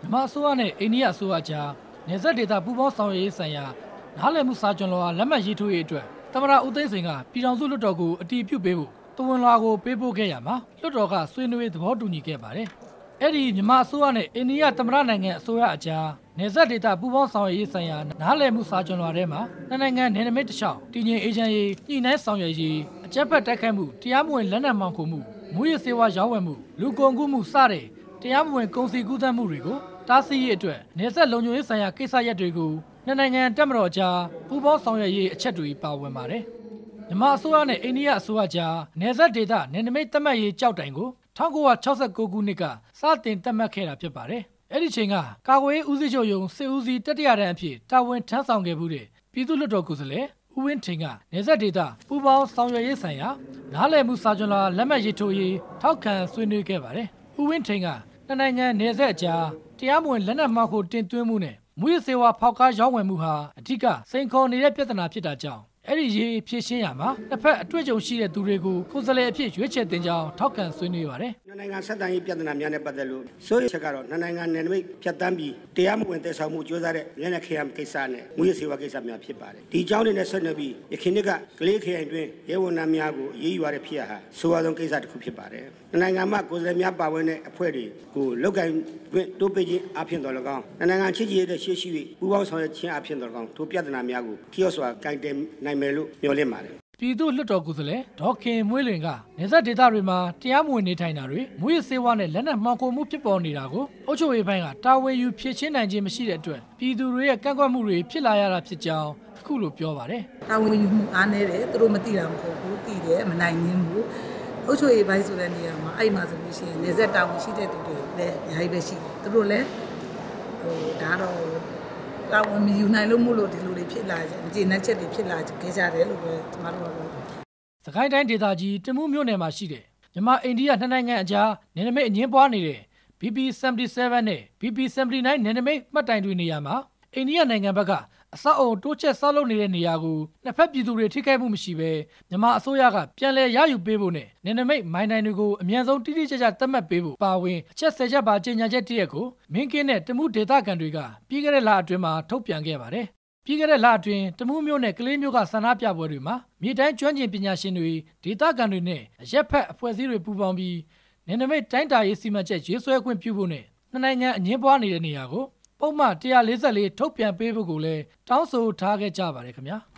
မြန်မာအစိုးရနဲ့အိန္ဒိယအစိုးရကြားနေဆက်ဒေတာပူးပေါင်းဆောင်ရွက်ရေးဆိုင်ရာနားလည်မှုစာချွန်လွှာလက်မှတ်ရေးထိုးရေးအတွက်သမရဦးသိန်းစိန်ကပြည်ထောင်စုလွှတ်တော်ကိုအတည်ပြုပေးဖို့တဝန်လွှာကိုပေးပို့ခဲ့ရမှာလွှတ်တော်ကဆွေးနွေးသဘောတူညီခဲ့ပါတယ်။အဲ့ဒီမြန်မာအစိုးရနဲ့အိန္ဒိယသမရနိုင်ငံအစိုးရအကြားနေဆက်ဒေတာပူးပေါင်းဆောင်ရွက်ရေးဆိုင်ရာနားလည်မှုစာချွန်လွှာထဲမှာနှစ်နိုင်ငံနယ်နိမိတ်တစ်လျှောက်တည်ငြိမ်အေဂျင့်ရေးညှိနှိုင်းဆောင်ရွက်ရေးအကြက်ဖက်တိုက်ခိုက်မှုတရားမဝင်လက်နက်မှောင်ခိုမှုမူရစေဝါရောင်းဝယ်မှုလူကုန်ကူးမှုစတဲ့ တရားမဝင်ကုန်စည်ကူးသန်းမှုတွေကိုတားဆီးရေးအတွက်နေဆက်လုံခြုံရေးဆိုင်ရာကိစ္စရပ်တွေကိုနှစ်နိုင်ငံတက်မတော်ကြားပူးပေါင်းဆောင်ရွက်ရေးအချက်တွေပါဝင်ပါတယ်။မြန်မာအစိုးရနဲ့အိန္ဒိယအစိုးရကြားနေဆက်ဒေသနယ်နိမိတ်သတ်မှတ်ရေးကြောက်တိုင်ကို1969ခုနှစ်ကစတင်သတ်မှတ်ခဲ့တာဖြစ်ပါတယ်။အဲ့ဒီချိန်ကကာကွယ်ရေးဦးစီးချုပ်ယုံစစ်ဦးစီးတတိယတန်းအဖြစ်တာဝန်ထမ်းဆောင်ခဲ့မှုတဲ့ပြည်သူ့လွှတ်တော်ကိုယ်စားလှယ်ဦးဝင်းထင်ကနေဆက်ဒေသပူးပေါင်းဆောင်ရွက်ရေးဆိုင်ရာနားလည်မှုစာချွန်လွှာလက်မှတ်ရေးထိုးရေးထောက်ခံဆွေးနွေးခဲ့ပါတယ်။ဦးဝင်းထင်က နှစ်နိုင်ငံနေဆက်အကြားတရားမဝင်လက်နက်မှောက်ခိုတင်သွင်းမှုနဲ့မူရစေဝါဖောက်ကားရောင်းဝယ်မှုဟာအဓိကစိန်ခေါ်နေတဲ့ပြဿနာဖြစ်တာကြောင့်အဲ့ဒီရေးဖြည့်ရှင်းရမှာတစ်ဖက်အတွေ့အကြုံရှိတဲ့သူတွေကိုကိုယ်စားလှယ်အဖြစ်ရွေးချယ်တင်ကြောင်းထောက်ခံဆွေးနွေးပါတယ် နှစ်နိုင်ငံဆက်ဆံရေးပြဿနာများနဲ့ပတ်သက်လို့စိုးရိမ်ချက်ကတော့နှစ်နိုင်ငံနယ်နိမိတ်ဖြတ်တန်းပြီးတရားမဝင်တည်ဆောင်မှုကြိုးစားတဲ့လက်နက်ခဲယမ်းကိစ္စနဲ့မူရစေဝါကိစ္စများဖြစ်ပါတယ်။ဒီအကြောင်းတွေနဲ့ဆက်နွယ်ပြီးယခင်နှစ်ကကလေးခရိုင်တွင်ရဲဝန်ထမ်းများကိုအရေးယူရတဲ့ဖြစ်ရဟာဆိုးဝါးဆုံးကိစ္စတစ်ခုဖြစ်ပါတယ်။နှစ်နိုင်ငံမှကိုယ်စားလှယ်များပါဝင်တဲ့အဖွဲ့တွေကိုလောက်ကင်တွင်တိုးပေးခြင်းအဖြစ်တော်၎င်းနှစ်နိုင်ငံချစ်ကြည်ရေးတဲ့ရှေ့ရှိ၍ပူးပေါင်းဆောင်ရွက်ခြင်းအဖြစ်တော်၎င်းထိုပြဿနာများကိုခရီးစွာကင်တယ်နိုင်မယ်လို့မျှော်လင့်ပါတယ် ပြည်သူ့လွှတ်တော်ကိုယ်စားလှယ်ဒေါက်ခင်မွေးလွင်ကနေဆက်ဒေသတွေမှာတရားမဝင်နေထိုင်တာတွေမူရစေဝါနဲ့လက်နက်မှောင်ခိုမှုဖြစ်ပေါ်နေတာကိုအုပ်ချုပ်ရေးပိုင်းကတာဝန်ယူဖြည့်ချင်းနိုင်ခြင်းမရှိတဲ့အတွက်ပြည်သူတွေရဲ့ကန့်ကွက်မှုတွေဖြစ်လာရတာဖြစ်ကြောင်းအခုလိုပြောပါတယ်တာဝန်ယူမှုအားနည်းတယ်သူတို့မသိတာမဟုတ်ဘူးသိတယ်မနိုင်ရင်းဘူးအုပ်ချုပ်ရေးပိုင်းဆိုတဲ့နေရာမှာအဲ့မှာဆိုလို့ရှိရင်နေဆက်တာဝန်ရှိတဲ့သူတွေလည်းအများကြီးပဲရှိတယ်သူတို့လည်းဟိုဒါတော့ တာဝန်မယူနိုင်လို့မို့လို့ဒီလိုတွေဖြစ်လာကြမကျေနပ်ချက်တွေဖြစ်လာခဲ့ကြတယ်လို့ပဲကျွန်တော်တို့ကစကိုင်းတိုင်းဒေသကြီးတမှုမြို့နယ်မှာရှိတဲ့မြန်မာအိန္ဒိယနှစ်နိုင်ငံအကြားနယ်နိမိတ်အငင်းပွားနေတဲ့ BP77 နဲ့ BP79 နယ်နိမိတ်မှတ်တိုင်တွေနေရာမှာအိန္ဒိယနိုင်ငံဘက်က အဆောက်အုံတိုးချက်ဆောက်လုပ်နေတဲ့နေရာကိုနှစ်ဖက်ပြည်သူတွေထိခိုက်မှုမရှိဘဲမြန်မာအစိုးရကပြန်လည်ရယူပေးဖို့နဲ့နယ်နိမိတ်မိုင်းတိုင်တွေကိုအမြန်ဆုံးတိတိကျကျသတ်မှတ်ပေးဖို့ပါဝင်အချက်၁၀ချက်ပါကြေညာချက်တရက်ကိုမင်းကင်းနဲ့တမှုဒေသခံတွေကပြီးခဲ့တဲ့လအတွင်းမှာထုတ်ပြန်ခဲ့ပါတယ်။ပြီးခဲ့တဲ့လအတွင်းတမူးမြို့နယ်ကလေးမြို့ကဆန္ဒပြပွဲတွေမှာမြေတိုင်းကျွမ်းကျင်ပညာရှင်တွေဒေသခံတွေနဲ့အရက်ဖက်အဖွဲ့အစည်းတွေပူးပေါင်းပြီးနယ်နိမိတ်တိုင်းတာရေးစီမံချက်ရေးဆွဲခွင့်ပြုဖို့နဲ့နှစ်နိုင်ငံအငင်းပွားနေတဲ့နေရာကို ပုံမှန်144ထုတ်ပြန်ပေးဖို့ကိုလည်းတောင်းဆိုထားခဲ့ကြပါတယ်ခင်ဗျာ။